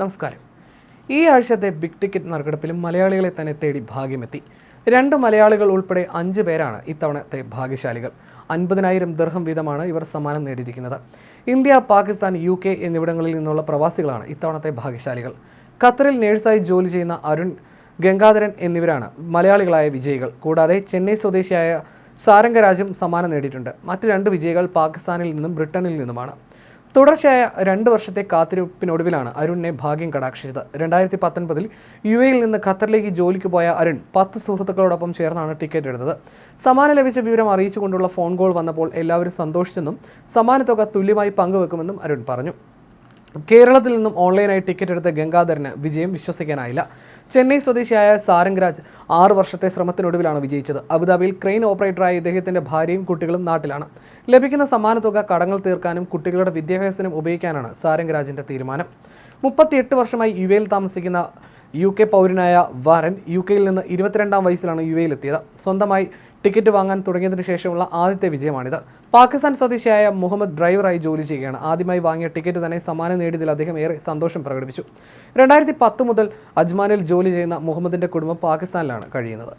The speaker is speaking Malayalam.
നമസ്കാരം. ഈ ആഴ്ചത്തെ ബിഗ് ടിക്കറ്റ് നറുക്കെടുപ്പിലും മലയാളികളെ തന്നെ തേടി ഭാഗ്യമെത്തി. രണ്ട് മലയാളികൾ ഉൾപ്പെടെ അഞ്ച് പേരാണ് ഇത്തവണത്തെ ഭാഗ്യശാലികൾ. അൻപതിനായിരം ദർഹം വീതമാണ് ഇവർ സമ്മാനം നേടിയിരിക്കുന്നത്. ഇന്ത്യ പാകിസ്ഥാൻ യു കെ എന്നിവിടങ്ങളിൽ നിന്നുള്ള പ്രവാസികളാണ് ഇത്തവണത്തെ ഭാഗ്യശാലികൾ. ഖത്തറിൽ നേഴ്സായി ജോലി ചെയ്യുന്ന അരുൺ ഗംഗാധരൻ എന്നിവരാണ് മലയാളികളായ വിജയികൾ. കൂടാതെ ചെന്നൈ സ്വദേശിയായ സാരംഗരാജും സമ്മാനം നേടിയിട്ടുണ്ട്. മറ്റ് രണ്ട് വിജയികൾ പാകിസ്ഥാനിൽ നിന്നും ബ്രിട്ടനിൽ നിന്നുമാണ്. തുടർച്ചയായ രണ്ട് വർഷത്തെ കാത്തിരിപ്പിനൊടുവിലാണ് അരുണിനെ ഭാഗ്യം കടാക്ഷിച്ചത്. രണ്ടായിരത്തി പത്തൊൻപതിൽ യു എയിൽ നിന്ന് ഖത്തറിലേക്ക് ജോലിക്ക് പോയ അരുൺ പത്ത് സുഹൃത്തുക്കളോടൊപ്പം ചേർന്നാണ് ടിക്കറ്റ് എടുത്തത്. സമ്മാനം ലഭിച്ച വിവരം അറിയിച്ചുകൊണ്ടുള്ള ഫോൺ കോൾ വന്നപ്പോൾ എല്ലാവരും സന്തോഷിച്ചെന്നും സമ്മാനത്തുക തുല്യമായി പങ്കുവെക്കുമെന്നും അരുൺ പറഞ്ഞു. കേരളത്തിൽ നിന്നും ഓൺലൈനായി ടിക്കറ്റ് എടുത്ത ഗംഗാധരന് വിജയം വിശ്വസിക്കാനായില്ല. ചെന്നൈ സ്വദേശിയായ സാരംഗ്രാജ് ആറു വർഷത്തെ ശ്രമത്തിനൊടുവിലാണ് വിജയിച്ചത്. അബുദാബിയിൽ ക്രെയിൻ ഓപ്പറേറ്ററായ ഇദ്ദേഹത്തിന്റെ ഭാര്യയും കുട്ടികളും നാട്ടിലാണ്. ലഭിക്കുന്ന സമ്മാനത്തുക കടങ്ങൾ തീർക്കാനും കുട്ടികളുടെ വിദ്യാഭ്യാസത്തിനും ഉപയോഗിക്കാനാണ് സാരംഗ്രാജിന്റെ തീരുമാനം. മുപ്പത്തിയെട്ട് വർഷമായി യു താമസിക്കുന്ന യു കെ പൗരനായ വാരൻ യു കെയിൽ നിന്ന് ഇരുപത്തിരണ്ടാം വയസ്സിലാണ് യു എയിലെത്തിയത് സ്വന്തമായി ടിക്കറ്റ് വാങ്ങാൻ തുടങ്ങിയതിനു ശേഷമുള്ള ആദ്യത്തെ വിജയമാണിത്. പാകിസ്ഥാൻ സ്വദേശിയായ മുഹമ്മദ് ഡ്രൈവറായി ജോലി ചെയ്യുകയാണ്. ആദ്യമായി വാങ്ങിയ ടിക്കറ്റ് തന്നെ സമ്മാനം നേടിയതിൽ അദ്ദേഹം ഏറെ സന്തോഷം പ്രകടിപ്പിച്ചു. രണ്ടായിരത്തി പത്ത് മുതൽ അജ്മാനിൽ ജോലി ചെയ്യുന്ന മുഹമ്മദിന്റെ കുടുംബം പാകിസ്ഥാനിലാണ് കഴിയുന്നത്.